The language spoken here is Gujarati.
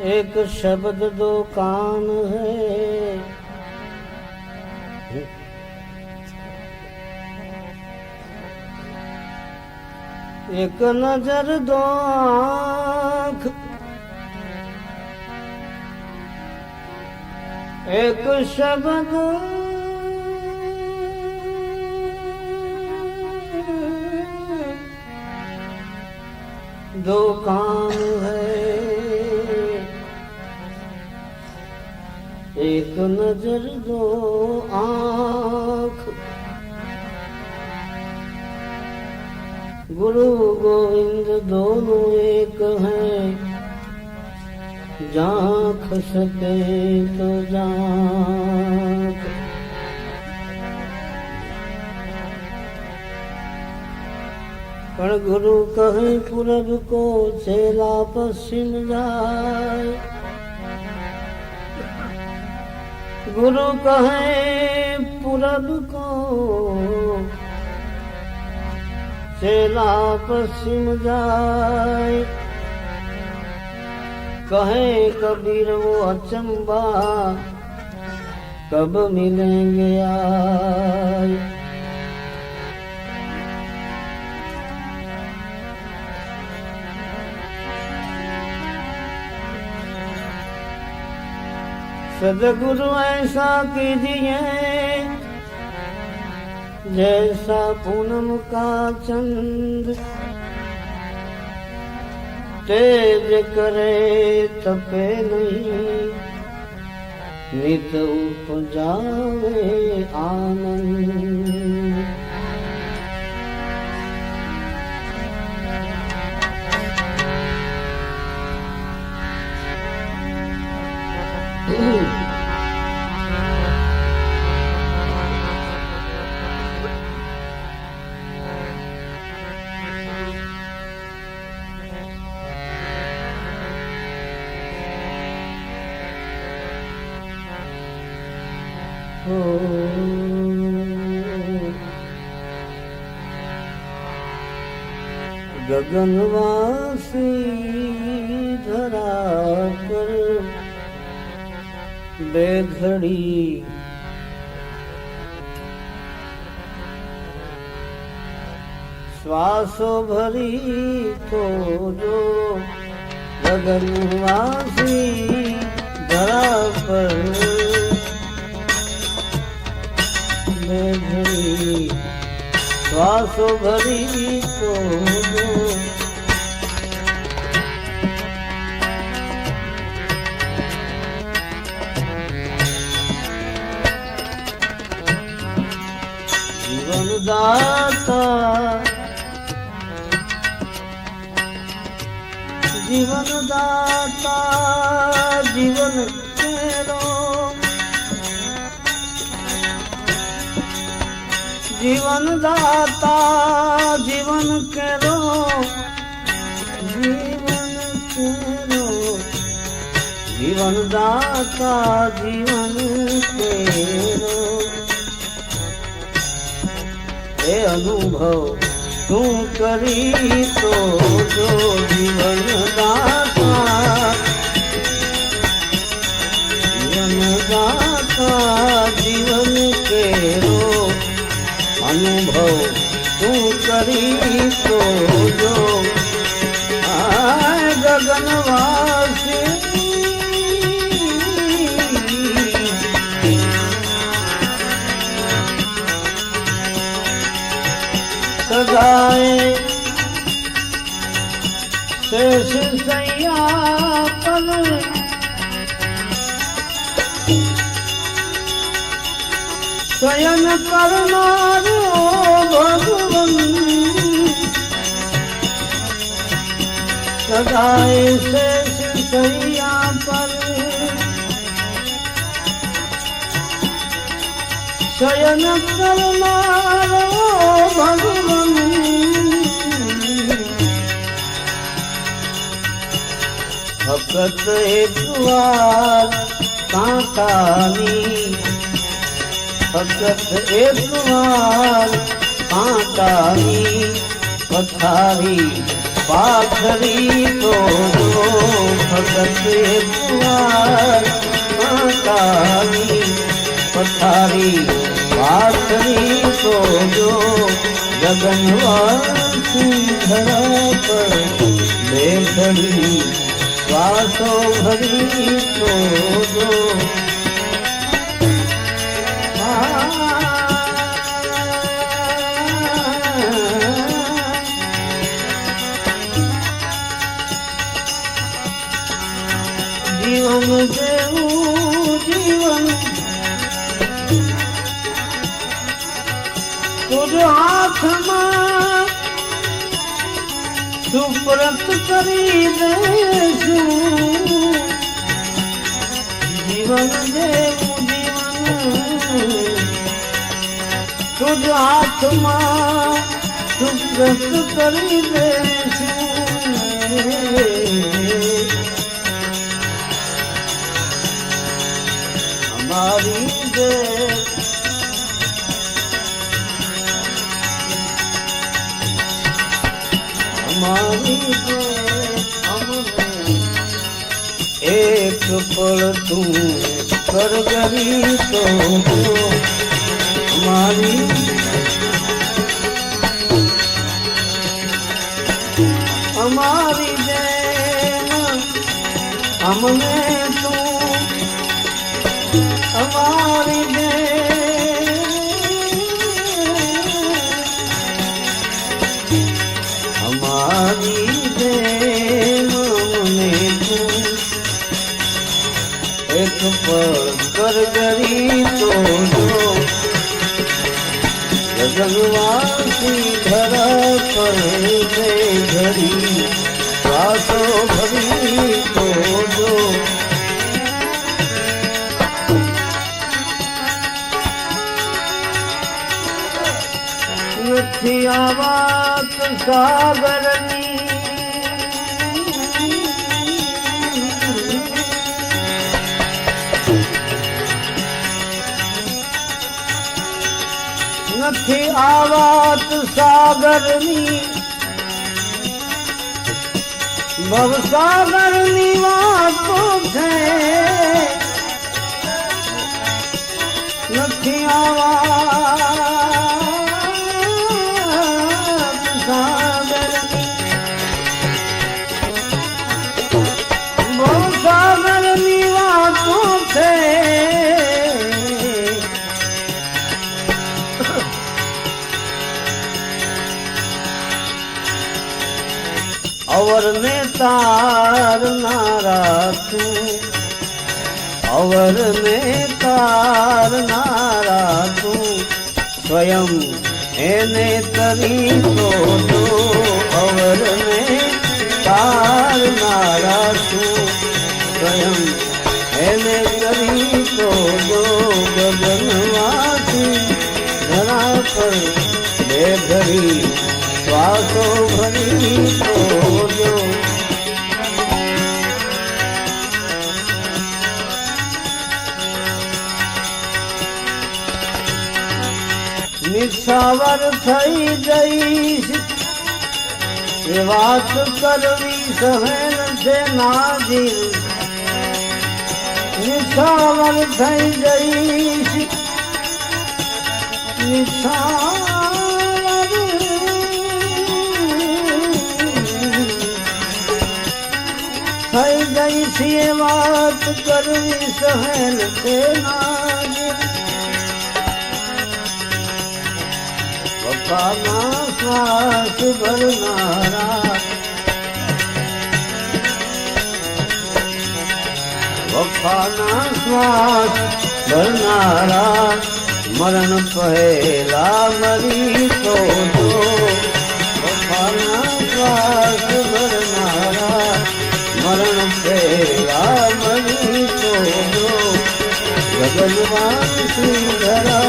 ਇੱਕ ਸ਼ਬਦ ਦੋ ਕਾਨ ਹੈ। ਇੱਕ ਨਜ਼ਰ ਦੋ ਆਖ। ਇੱਕ ਸ਼ਬਦ। ਦੋ ਕਾਨ નજર દો આંખ. ગુરુ ગોવિંદ દોનો એક હૈ. જાખ સકે તો જાખ પણ ગુરુ કહે, પૂરબ કો છેલા પશ્ચિમ જાય. गुरु कहे पुरब को चेला पश्चिम जाए कहे कबीर वो अचंबा कब मिलेंगे आए सदगुरु ऐसा कीजिए जैसा पूनम का चंद तेज करे तपे नहीं नित उपजावे आनंद ગગનવાસી ધરા પર બે ઘડી શ્વાસો ભરી તો જો ગગનવાસી ધરા પર બે ઘડી શ્વાસો ભરી તો જીવન દાતા જીવન દાતા જીવન જીવન દાતા, જીવન કેરો જીવન કેરો. જીવન દાતા, જીવન કેરો. એ અનુભવ તું કરી તો જો જીવન દાતા? ગગનવાસી સદાય શેષ સૈયાપન શયન કરનારો ભગવન સદાએ શેષ સૈયા પર શયન કરનારો ભગવન ફક્ત એક વાર કાંટાની ફક્ત એક વાર કાંટાની પથારી પાથરી તો ભગતે પુવાર કાલી પથારી પાથરી સોજો ગગનવાસી ધરા પર મેઘડી વાસો ભરી સોજો જીવન જેવું જીવન તુજો હાથમાં સુપ્રત કરી દેશું જીવન જેવું જીવન તુજો હાથમાં સુપ્રત કરી દેશું અમારી દે અમારી દે અમને એક પળ તું કરગરી તો અમારી અમારી જેમ અમને નથી આ વાત સાગરની. નથી આવાત વાત સાગરની ભવસાગરની વાત છે. નથી આવા તારનારા તું અવરને તારનારા તું સ્વયં એને તરી તો અવરને તારનારા તું સ્વયં નિશાવર થઈ જઈશ. એ વાત કરવી સહેન છે નાજી નિશાવર થઈ જઈશ. નિશાવર. થઈ જઈશ એ વાત કરવી સહેન છે નાજી પાના શ્વાસ ભરનારા વફાના શ્વાસ ભરનારા મરણ પહેલા મરી તો વફાના શ્વાસ ભરનારા મરણ પહેલા મરી તો ભગવાન સિંધરા